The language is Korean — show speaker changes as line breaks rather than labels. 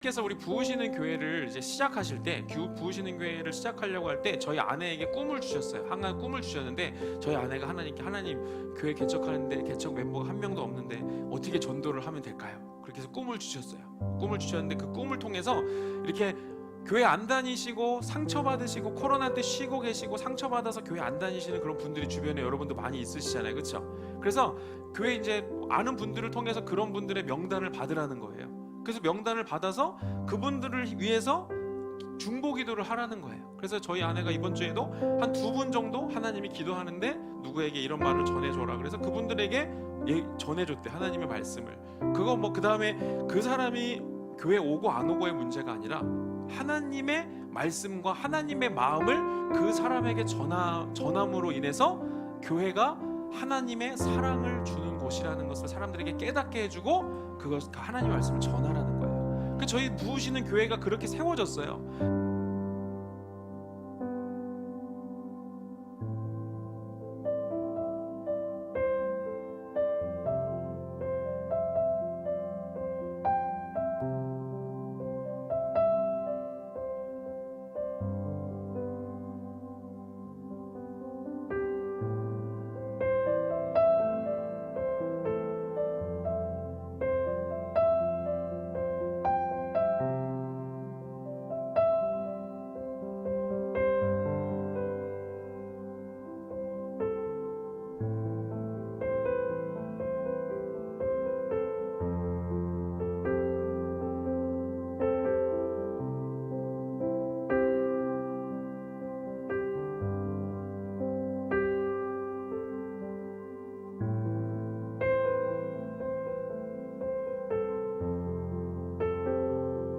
께서 우리 부으시는 교회를 이제 시작하실 때 교- 부으시는 교회를 시작하려고 할 때 저희 아내에게 꿈을 주셨어요. 한 가지 꿈을 주셨는데 저희 아내가 하나님께 하나님 교회 개척하는데 개척 멤버가 한 명도 없는데 어떻게 전도를 하면 될까요? 그렇게 해서 꿈을 주셨어요. 꿈을 주셨는데 그 꿈을 통해서 이렇게 교회 안 다니시고 상처 받으시고 코로나 때 쉬고 계시고 상처 받아서 교회 안 다니시는 그런 분들이 주변에 여러분도 많이 있으시잖아요. 그렇죠? 그래서 교회 이제 아는 분들을 통해서 그런 분들의 명단을 받으라는 거예요. 그래서 명단을 받아서 그분들을 위해서 중보 기도를 하라는 거예요. 그래서 저희 아내가 이번 주에도 한 두 분 정도 하나님이 기도하는데 누구에게 이런 말을 전해줘라. 그래서 그분들에게 예, 전해줬대 하나님의 말씀을. 그거 뭐 그 다음에 그 사람이 교회 오고 안 오고의 문제가 아니라 하나님의 말씀과 하나님의 마음을 그 사람에게 전하, 전함으로 인해서 교회가 하나님의 사랑을 주는 곳이라는 것을 사람들에게 깨닫게 해주고 그것 그 하나님의 말씀을 전하라는 거예요. 그 저희 부으시는 교회가 그렇게 세워졌어요.